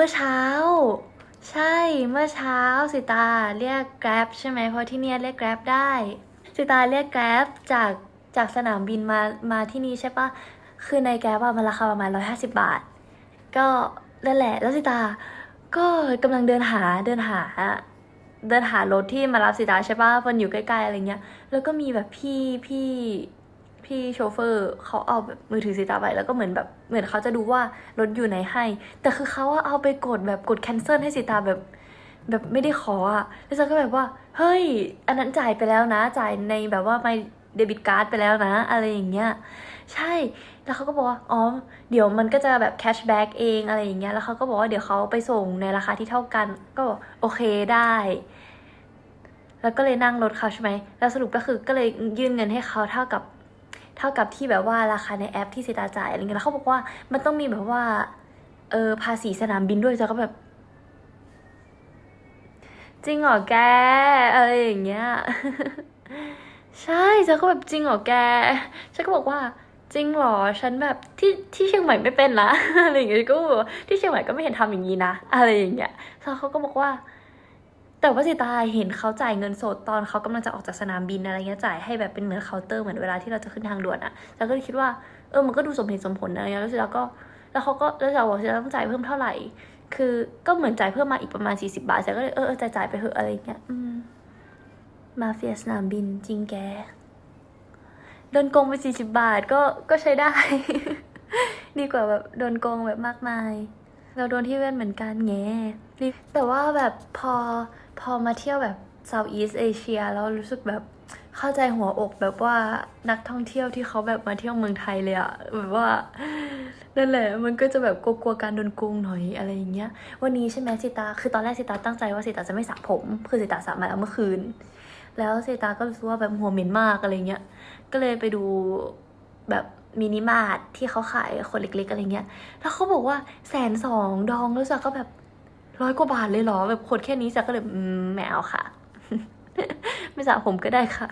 มื่อเช้า ใช่เมื่อเช้าสิตาเรียก Grab ใช่ไหมเพราะที่เนี่ยเรียก Grab ได้สิตาเรียก Grab จากจากสนามบินมามาที่นี่ใช่ปะคือใน Grab อะมันราคาประมาณร้อยห้าสิบบาท ก็นั่นแหละแล้วสิตา ก็กำลังเดินหาเดินหาเดินหารถที่มารับสิตาใช่ปะมันอยู่ใกล้ๆอะไรเงี้ย แล้วก็มีแบบพี่พี่ พี่โชเฟอร์เขาเอาแบบมือถือสิตาไปแล้วก็เหมือนแบบเหมือนเขาจะดูว่ารถอยู่ไหนให้ แต่คือเขาว่าเอาไปกดแบบกด cancel ให้สิตาแบบ แบบไม่ได้ขออะแล้วฉันก็แบบว่า เฮ้ย อันนั้นจ่ายไปแล้วนะ จ่ายในแบบว่า my debit card ไปแล้วนะ อะไรอย่างเงี้ยใช่แล้วเขาก็บอกว่าอ๋อเดี๋ยวมันก็จะแบบ cashback เองอะไรอย่างเงี้ยแล้วเขาก็บอกว่าเดี๋ยวเขาไปส่งในราคาที่เท่ากัน ก็บอกโอเคได้ แล้วก็เลยนั่งรถเขาใช่ไหมแล้วสรุปก็คือก็เลยยื่นเงินให้เขาเท่ากับ เท่ากับที่แบบว่าราคาในแอปที่สิตาจ่ายอะไรเงี้ยแล้วเขาบอกว่ามันต้องมีแบบว่าเออภาษีสนามบินด้วยจะก็แบบ จริงเหรอแกอะไรอย่างเงี้ยใช่ฉันก็แบบจริงเหรอแกฉันก็บอกว่าจริงเหรอ ฉันแบบที่ที่เชียงใหม่ไม่เป็นนะอะไรอย่างเงี้ยก็บอกที่เชียงใหม่ก็ไม่เห็นทำอย่างนี้นะ อะไรอย่างเงี้ยแล้วเขาก็บอกว่า แต่ว่าสิตาเห็นเขาจ่ายเงินสดตอนเขากำลังจะออกจากสนามบินอะไรเงี้ยจ่ายให้แบบเป็นเหมือนเคาน์เตอร์เหมือนเวลาที่เราจะขึ้นทางด่วนอะแล้วก็เลยคิดว่าเออมันก็ดูสมเหตุสมผลอะไรเงี้ยแล้วสิตาก็แล้วเขาก็แล้วจะบอกสิตาต้องจ่ายเพิ่มเท่าไหร่ คือก็เหมือนจ่ายเพิ่มมาอีกประมาณสี่สิบาทฉันก็เลยเออจ่ายจ่ายไปเถอะอะไรเงี้ยอืมมาเฟียสนามบินจริงแกโดนโกงไปสี่สิบาทก็ก็ใช้ได้ ดีกว่าแบบโดนโกงแบบมากมาย เราโดนที่เว้นเหมือนกันแงรีบ แต่ว่าแบบพอพอมาเที่ยวแบบ Southeast Asia แล้วรู้สึกแบบเข้าใจหัวอกแบบว่านักท่องเที่ยวที่เขาแบบมาเที่ยวเมืองไทยเลยอะแบบว่านั่นแหละมันก็จะแบบกลัวๆการโดนโกงหน่อยอะไรอย่างเงี้ย วันนี้ใช่ไหมสิตาคือตอนแรกสิตาตั้งใจว่าสิตาจะไม่สระผม คือสิตาสระมาแล้วเมื่อคืน แล้วสิตาก็รู้สึกว่าแบบหัวเหม็นมากอะไรเงี้ยก็เลยไปดูแบบมินิมาร์ทที่เขาขายคนเล็กๆอะไรเงี้ยแล้วเขาบอกว่าแสนสองดองแล้วจากก็แบบ ร้อยกว่าบาทเลยเหรอแบบขวดแค่นี้จากก็เลยแมไม่เอาค่ะ ไม่สระผมก็ได้ค่ะ